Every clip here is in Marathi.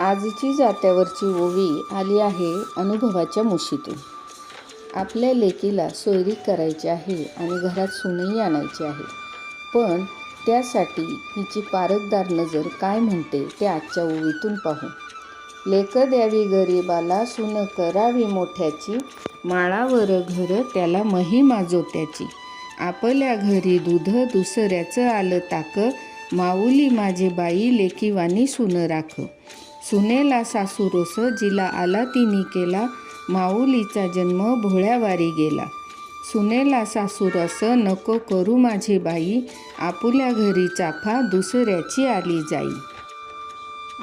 आजची जात्यावरची ओवी आली आहे अनुभवाच्या मुशीतून. आपल्या लेकीला सोयरी करायची आहे आणि घरात सुनही आणायची आहे. पण त्यासाठी हिची पारखदार नजर काय म्हणते ते आजच्या ओवीतून पाहू. लेक द्यावी गरीबाला सुन करावी मोठ्याची माळावर घर त्याला महिमा जोत्याची आपल्या घरी दूध दुसऱ्याचं आलं ताक माऊली माझे बाई लेकीवानी सुन राख. सुनेला सासूरोस जिला आला तिनी केला. माऊलीचा जन्म भोळ्यावारी गेला. सुनेला सासूरस नको करू माझी बाई. आपुल्या घरी चाफा दुसऱ्याची आली जाई.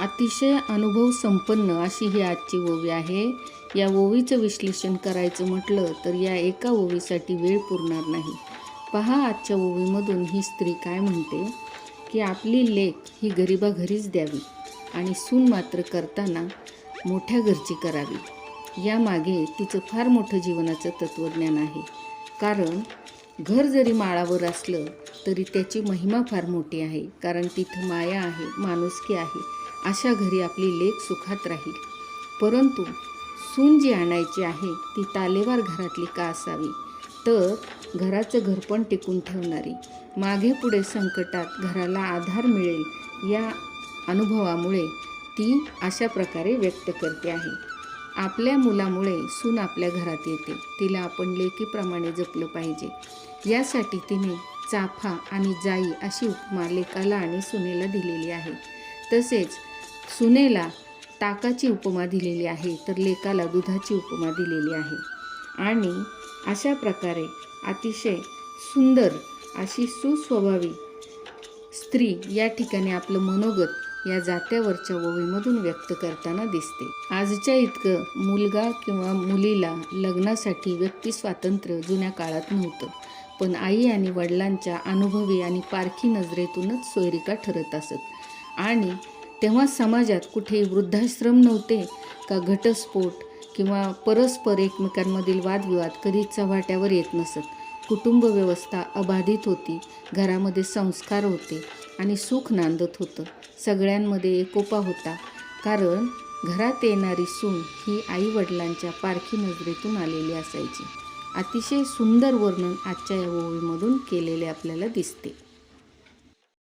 अतिशय अनुभव संपन्न अशी ही आजची ओवी आहे. या ओवीचं विश्लेषण करायचं म्हटलं तर या एका ओवीसाठी वेळ पुरणार नाही. पहा आजच्या ओवीमधून ही स्त्री काय म्हणते. की आपली लेख ही गरिबा घरीच द्यावी आणि सून मात्र करताना मोठ्या घरची करावी. यामागे तिचं फार मोठं जीवनाचं तत्त्वज्ञान आहे. कारण घर जरी माळावर असलं तरी त्याची महिमा फार मोठी आहे. कारण तिथं माया आहे माणुसकी आहे अशा घरी आपली लेख सुखात राहील. परंतु सून जी आणायची आहे ती तालेवार घरातली का असावी? तर घराचं घरपण टिकून ठेवणारी. मागे पुढे संकटात घराला आधार मिळेल या अनुभवामुळे ती अशा प्रकारे व्यक्त करते आहे. आपल्या मुलामुळे सून आपल्या घरात येते. तिला आपण लेकीप्रमाणे जपलं पाहिजे. यासाठी तिने चाफा आणि जाई अशी उपमा लेकाला आणि सुनेला दिलेली आहे. तसेच सुनेला ताकाची उपमा दिलेली आहे तर लेकाला दुधाची उपमा दिलेली आहे. आणि अशा प्रकारे अतिशय सुंदर अशी सुस्वभावी स्त्री या ठिकाणी आपलं मनोगत या जात्यावरच्या ओवीमधून व्यक्त करताना दिसते. आजच्या इतकं मुलगा किंवा मुलीला लग्नासाठी व्यक्ती स्वातंत्र्य जुन्या काळात नव्हतं पण आई आणि वडिलांच्या अनुभवी आणि पारखी नजरेतूनच सोयरिका ठरत असत. आणि तेव्हा समाजात कुठेही वृद्धाश्रम नव्हते का घटस्फोट किंवा परस्पर एकमेकांमधील वादविवाद कधीच चव्हाट्यावर येत नसत. कुटुंब व्यवस्था अबाधित होती घरामध्ये संस्कार होते आणि सुख नांदत होतं. सगळ्यांमध्ये एकोपा होता कारण घरात येणारी सून ही आईवडिलांच्या पारखी नजरेतून आलेली असायची. अतिशय सुंदर वर्णन आजच्या या ओवीमधून केलेले आपल्याला दिसते.